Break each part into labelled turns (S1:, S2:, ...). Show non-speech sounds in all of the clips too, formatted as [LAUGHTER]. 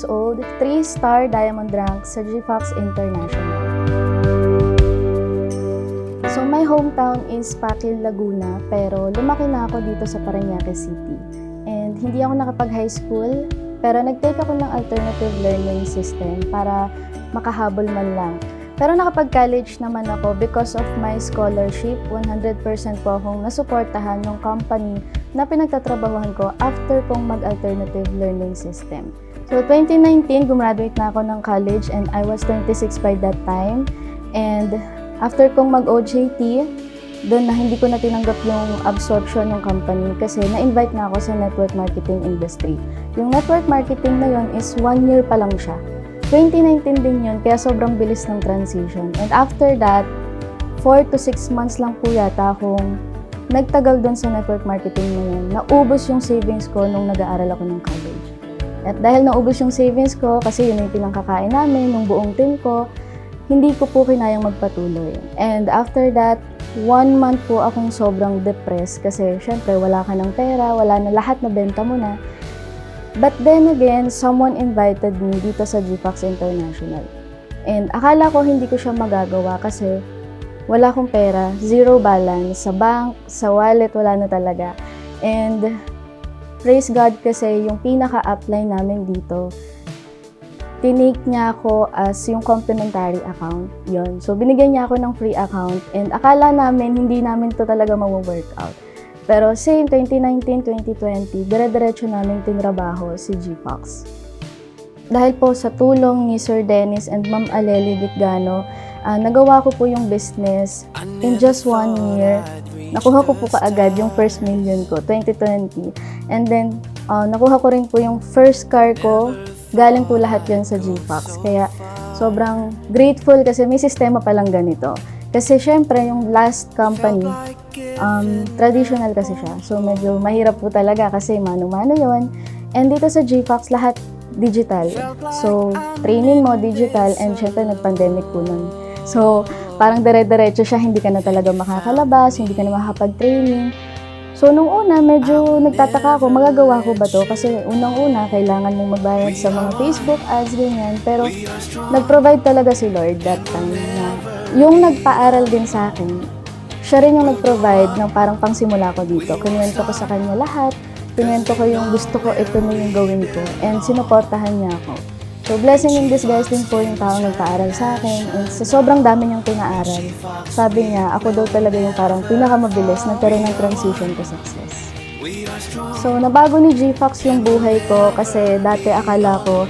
S1: years old, 3-star diamond rank sa GFOX International. So my hometown is Pakil, Laguna, pero lumaki na ako dito sa Parañaque City. And hindi ako nakapag-high school, pero nag-take ako ng alternative learning system para makahabol man lang. Pero nakapag-college naman ako because of my scholarship, 100% po akong nasuportahan ng company na pinagtatrabahuhan ko after kong mag-alternative learning system. So 2019, gumraduate na ako ng college and I was 26 by that time. And after kong mag-OJT, doon na hindi ko na tinanggap yung absorption ng company kasi na-invite na ako sa network marketing industry. Yung network marketing na yun is one year pa lang siya. 2019 din yun, kaya sobrang bilis ng transition. And after that, 4 to 6 months lang po yata akong nagtagal doon sa network marketing na yun. Naubos yung savings ko nung nag-aaral ako ng college. At dahil naubos yung savings ko, kasi yun yung pinangkakain namin, nung buong team ko, hindi ko po kinayang magpatuloy. And after that, one month po akong sobrang depressed kasi syempre wala ka ng pera, wala na lahat na benta mo na. But then again, someone invited me dito sa GFAX International. And akala ko hindi ko siya magagawa kasi wala akong pera, zero balance, sa bank, sa wallet, wala na talaga. And praise God kasi yung pinaka-apply namin dito, tinake niya ako as yung complimentary account. Yon. So, binigyan niya ako ng free account and akala namin hindi namin to talaga mawo-workout. Pero same 2019, 2020, dire-diretso namin tinrabaho si GFox. Dahil po sa tulong ni Sir Dennis and Ma'am Aleli Bitgano, ah, nagawa ko po yung business in just one year. Nakuha ko po kaagad yung first million ko, 2020. And then, ah, nakuha ko rin po yung first car ko. Galing po lahat yun sa GFox. Kaya sobrang grateful kasi may sistema palang ganito. Kasi syempre, yung last company, um, traditional kasi siya. So medyo mahirap po talaga kasi mano-mano yon And dito sa GFox, lahat digital. So, training mo digital and syempre nag-pandemic po nun. So, parang dire-diretso siya, hindi ka na talaga makakalabas, hindi ka na makakapag-training. So, nung una, medyo nagtataka ako, magagawa ko ba to? Kasi unang-una, kailangan mong magbayad sa mga Facebook ads, ganyan. Pero, nag-provide talaga si Lord that time na yung nagpaaral din sa akin, siya rin yung nag-provide ng parang pangsimula ko dito. Kinuwento ko sa kanya lahat. Kinuwento ko yung gusto ko, ito na yung gawin ko. And sinuportahan niya ako. So, blessing in disguise din po yung taong nagpaaral sa akin. And sa sobrang dami niyang pinaaral, sabi niya, ako daw talaga yung parang pinakamabilis nagkaroon ng transition to success. So, nabago ni GFox yung buhay ko kasi dati akala ko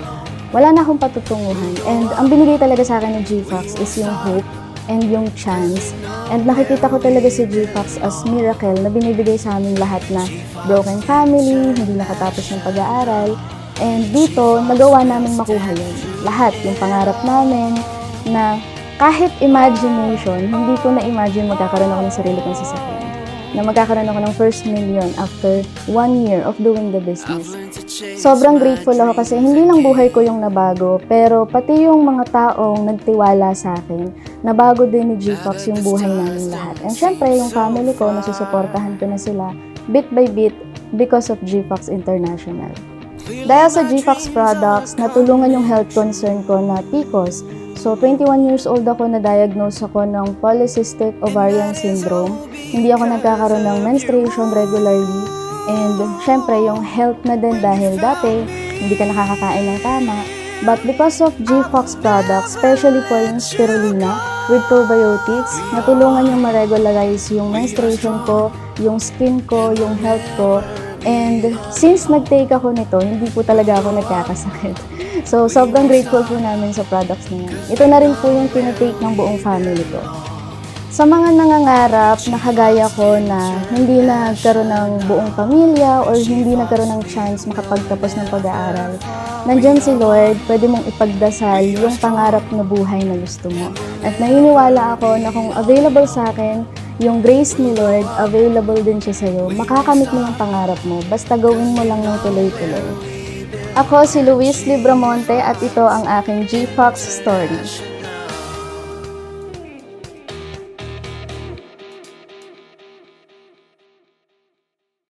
S1: wala na akong patutunguhan. And ang binigay talaga sa akin ng GFox is yung hope and yung chance. And nakikita ko talaga si GFox as miracle na binibigay sa amin lahat na broken family, hindi nakatapos ng pag-aaral. And dito, nagawa namin makuha yun. Lahat, yung pangarap namin na kahit imagination, hindi ko na-imagine magkakaroon ako ng sarili kong sasakyan. Na magkakaroon ako ng first million after one year of doing the business. Sobrang grateful ako kasi hindi lang buhay ko yung nabago, pero pati yung mga taong nagtiwala sa akin, nabago din ni GFox yung buhay namin lahat. And syempre, yung family ko, nasusuportahan ko na sila bit by bit because of GFox International. Dahil sa GFox products, natulungan yung health concern ko na PCOS. So, 21 years old ako na-diagnose ako ng polycystic ovarian syndrome. Hindi ako nagkakaroon ng menstruation regularly. And, syempre, yung health na din dahil dati, hindi ka nakakakain ng tama. But because of GFox products, especially po yung spirulina with probiotics, natulungan yung ma-regularize yung menstruation ko, yung skin ko, yung health ko, And since nag-take ako nito, hindi po talaga ako nagkakasakit. [LAUGHS] So, sobrang grateful po namin sa products na yan. Ito na rin po yung tinatake ng buong family ko. Sa mga nangangarap na kagaya ko na hindi nagkaroon ng buong pamilya or hindi nagkaroon ng chance makapagtapos ng pag-aaral, nandyan si Lord, pwede mong ipagdasal yung pangarap na buhay na gusto mo. At naniniwala ako na kung available sa akin, yung grace ni Lord, available din siya sa'yo. Makakamit mo yung pangarap mo, basta gawin mo lang ng tuloy-tuloy. Ako si Luis Libramonte at ito ang aking G-Fox Story.